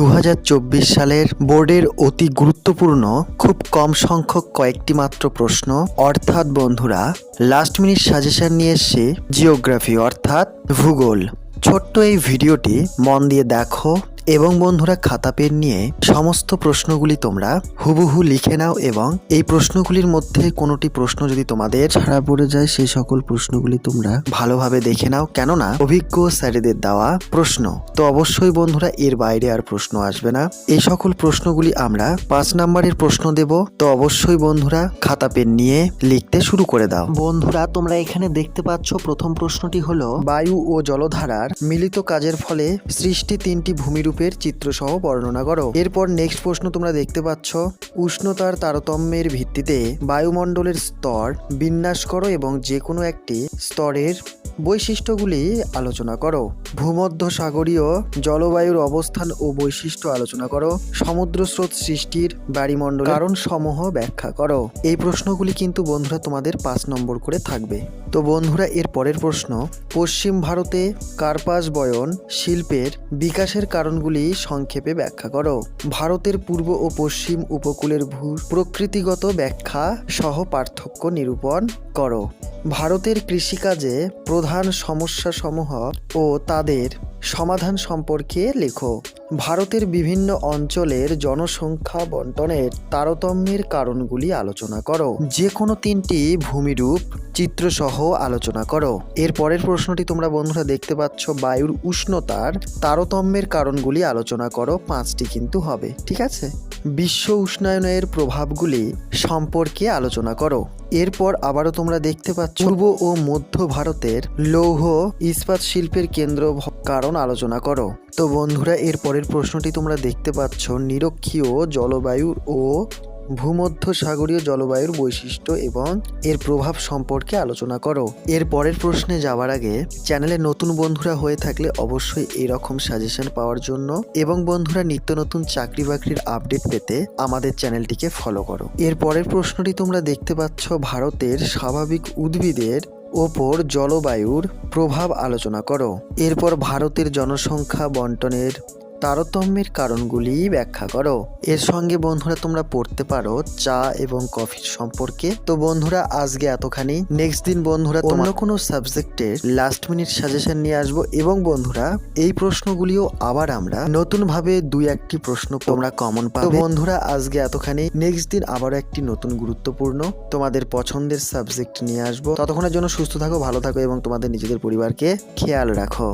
দু হাজার চব্বিশ সালের বোর্ডের অতি গুরুত্বপূর্ণ, খুব কম সংখ্যক কয়েকটি মাত্র প্রশ্ন। অর্থাৎ বন্ধুরা লাস্ট মিনিট সাজেশন নিয়ে এসছে জিওগ্রাফি অর্থাৎ ভূগোল। ছোট্ট এই ভিডিওটি মন দিয়ে দেখো। এবং বন্ধুরা খাতা পেন নিয়ে সমস্ত প্রশ্নগুলি তোমরা হুবহু লিখে নাও এবং এই প্রশ্নগুলির মধ্যে কোনোটি প্রশ্ন যদি তোমাদের ছাড়া পড়ে যায়, সেই সকল প্রশ্নগুলি তোমরা ভালোভাবে দেখে নাও। কেননা, অভিজ্ঞ স্যারেদের দেওয়া প্রশ্ন। তো অবশ্যই বন্ধুরা, এর বাইরে আর প্রশ্ন আসবে না। এই সকল প্রশ্নগুলি আমরা পাঁচ নাম্বারের প্রশ্ন দেব। তো অবশ্যই বন্ধুরা, খাতা পেন নিয়ে লিখতে শুরু করে দাও। বন্ধুরা, তোমরা এখানে দেখতে পাচ্ছ, প্রথম প্রশ্নটি হলো, বায়ু ও জলধারার মিলিত কাজের ফলে সৃষ্টি তিনটি ভূমিরূপের চিত্রসহ বর্ণনা করো। এরপর নেক্সট প্রশ্ন তোমরা দেখতে পাচ্ছ। উষ্ণতার তারতম্যের ভিত্তিতে বায়ুমণ্ডলের স্তর বিন্যাস করো এবং যে কোনো একটি স্তরের বৈশিষ্ট্যগুলি আলোচনা করো। ভূমধ্য সাগরীয় জলবায়ুর অবস্থান ও বৈশিষ্ট্য আলোচনা করো। সমুদ্র স্রোত সৃষ্টির বাড়িমণ্ডল কারণ সমূহ ব্যাখ্যা করো। এই প্রশ্নগুলি কিন্তু বন্ধুরা তোমাদের পাঁচ নম্বর করে থাকবে। তো বন্ধুরা, এর পরের প্রশ্ন, পশ্চিম ভারতে কার্পাস বয়ন শিল্পের বিকাশের কারণগুলি সংক্ষেপে ব্যাখ্যা করো। ভারতের পূর্ব ও পশ্চিম উপকূলের ভূ প্রকৃতিগত ব্যাখ্যা সহ পার্থক্য নিরূপণ করো। ভারতের কৃষিকাজে প্রধান সমস্যাসমূহ ও তাদের সমাধান সম্পর্কে লেখো। ভারতের বিভিন্ন অঞ্চলের জনসংখ্যা বন্টনের তারতম্যের কারণগুলি আলোচনা করো। যে কোনো তিনটি ভূমিরূপ চিত্রসহ আলোচনা করো। এর পরের প্রশ্নটি তোমরা বন্ধুরা দেখতে পাচ্ছ, বায়ুর উষ্ণতার তারতম্যের কারণগুলি আলোচনা করো, পাঁচটি কিন্তু হবে, ঠিক আছে? বিশ্ব উষ্ণায়নের প্রভাবগুলি সম্পর্কে আলোচনা করো। এরপর আবারও তোমরা দেখতে পাচ্ছ, পূর্ব ও মধ্য ভারতের লৌহ ইস্পাত শিল্পের কেন্দ্র কারণ আলোচনা করো। তো বন্ধুরা, এর পরের প্রশ্নটি তোমরা দেখতে পাচ্ছ। নিরক্ষীয় জলবায়ুর ও ভূমধ্য সাগরীয় জলবায়ুর বৈশিষ্ট্য এবং এর প্রভাব সম্পর্কে আলোচনা করো। এর পরের প্রশ্নে যাওয়ার আগে চ্যানেলে নতুন বন্ধুরা হয়ে থাকলে অবশ্যই এরকম সাজেশন পাওয়ার জন্য এবং বন্ধুরা, নিত্য নতুন চাকরি বাকরির আপডেট পেতে আমাদের চ্যানেলটিকে ফলো করো। এর পরের প্রশ্নটি তোমরা দেখতে পাচ্ছ, ভারতের স্বাভাবিক উদ্ভিদের ওপর জলবায়ুর প্রভাব আলোচনা করো। এরপর ভারতের জনসংখ্যা বন্টনের তারতম্যের কারণগুলি ব্যাখ্যা করো। এর সঙ্গে বন্ধুরা তোমরা পড়তে পারো চা এবং কফির সম্পর্কে। তো বন্ধুরা, আজকে এতখানি। নেক্সট দিন বন্ধুরা অন্য কোনো সাবজেক্টের লাস্ট মিনিট সাজেশন নিয়ে আসব এবং বন্ধুরা, এই প্রশ্নগুলিও আবার আমরা নতুন ভাবে দুই একটি প্রশ্ন তোমরা কমন পাবে। বন্ধুরা, আজকে এতখানি। নেক্সট দিন আবারও একটি নতুন গুরুত্বপূর্ণ তোমাদের পছন্দের সাবজেক্ট নিয়ে আসব। ততক্ষণের জন্য সুস্থ থাকো, ভালো থাকো এবং তোমাদের নিজেদের পরিবারকে খেয়াল রাখো।